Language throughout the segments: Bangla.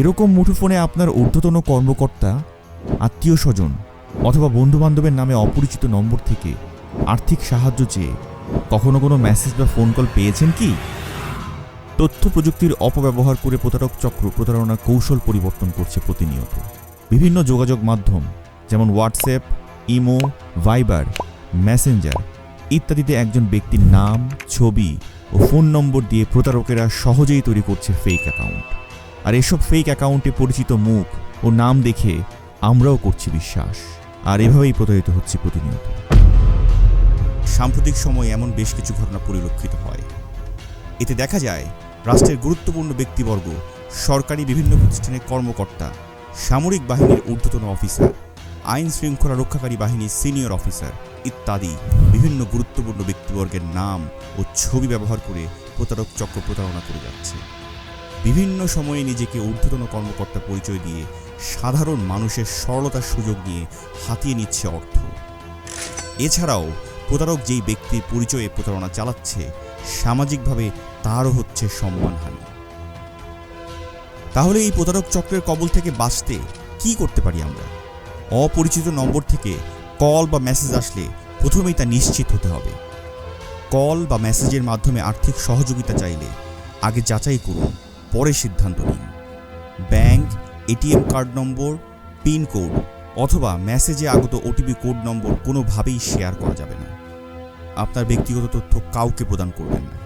এরকম মুঠোফোনে আপনার ঊর্ধ্বতন কর্মকর্তা, আত্মীয় স্বজন অথবা বন্ধুবান্ধবের নামে অপরিচিত নম্বর থেকে আর্থিক সাহায্য চেয়ে কখনো কোনো মেসেজ বা ফোন কল পেয়েছেন কি? তথ্য প্রযুক্তির অপব্যবহার করে প্রতারক চক্র প্রতারণার কৌশল পরিবর্তন করছে প্রতিনিয়ত। বিভিন্ন যোগাযোগ মাধ্যম যেমন হোয়াটসঅ্যাপ, ইমো, ভাইবার, মেসেঞ্জার ইত্যাদিতে একজন ব্যক্তির নাম, ছবি ও ফোন নম্বর দিয়ে প্রতারকেরা সহজেই তৈরি করছে ফেক অ্যাকাউন্ট। আর এসব ফেক অ্যাকাউন্টে পরিচিত মুখ ও নাম দেখে আমরাও করছি বিশ্বাস। আর এভাবেই প্রতারিত হচ্ছে প্রতিনিয়ত। সাম্প্রতিক সময়ে এমন বেশ কিছু ঘটনা পরিলক্ষিত হয়। এতে দেখা যায়, রাষ্ট্রের গুরুত্বপূর্ণ ব্যক্তিবর্গ, সরকারি বিভিন্ন প্রতিষ্ঠানের কর্মকর্তা, সামরিক বাহিনীর ঊর্ধ্বতন অফিসার আইন শৃঙ্খলা রক্ষাকারী বাহিনীর সিনিয়র অফিসার ইত্যাদি বিভিন্ন গুরুত্বপূর্ণ ব্যক্তিবর্গের নাম ও ছবি ব্যবহার করে প্রতারক চক্র প্রতারণা করে যাচ্ছে। বিভিন্ন সময়ে নিজেকে ঊর্ধ্বতন কর্মকর্তা পরিচয় দিয়ে সাধারণ মানুষের সরলতার সুযোগ নিয়ে হাতিয়ে নিচ্ছে অর্থ। এছাড়াও প্রতারক যেই ব্যক্তির পরিচয়ে প্রতারণা চালাচ্ছে, সামাজিকভাবে তারও হচ্ছে সম্মানহানি। তাহলে এই প্রতারক চক্রের কবল থেকে বাঁচতে কি করতে পারি আমরা? অপরিচিত নম্বর থেকে কল বা মেসেজ আসলে প্রথমেই তা নিশ্চিত হতে হবে। কল বা মেসেজের মাধ্যমে আর্থিক সহযোগিতা চাইলে আগে যাচাই করুন। পরে সিদ্ধান্ত নিন। Bank, ATM card number, pin code অথবা মেসেজে আগত ওটিপি কোড নম্বর কোনোভাবেই শেয়ার করা যাবে না। আপনার ব্যক্তিগত তথ্য কাউকে প্রদান করবেন না।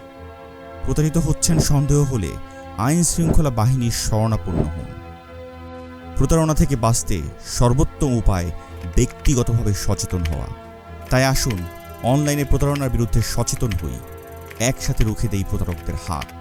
প্রতারিত হচ্ছেন সন্দেহ হলে আইন শৃঙ্খলা বাহিনীর শরণাপন্ন হন। প্রতারণা থেকে বাঁচতে সর্বোত্তম উপায় ব্যক্তিগতভাবে সচেতন হওয়া। তাই আসুন, অনলাইনে প্রতারণার বিরুদ্ধে সচেতন হই। একসাথে রুখে দেই প্রতারকদের হাত।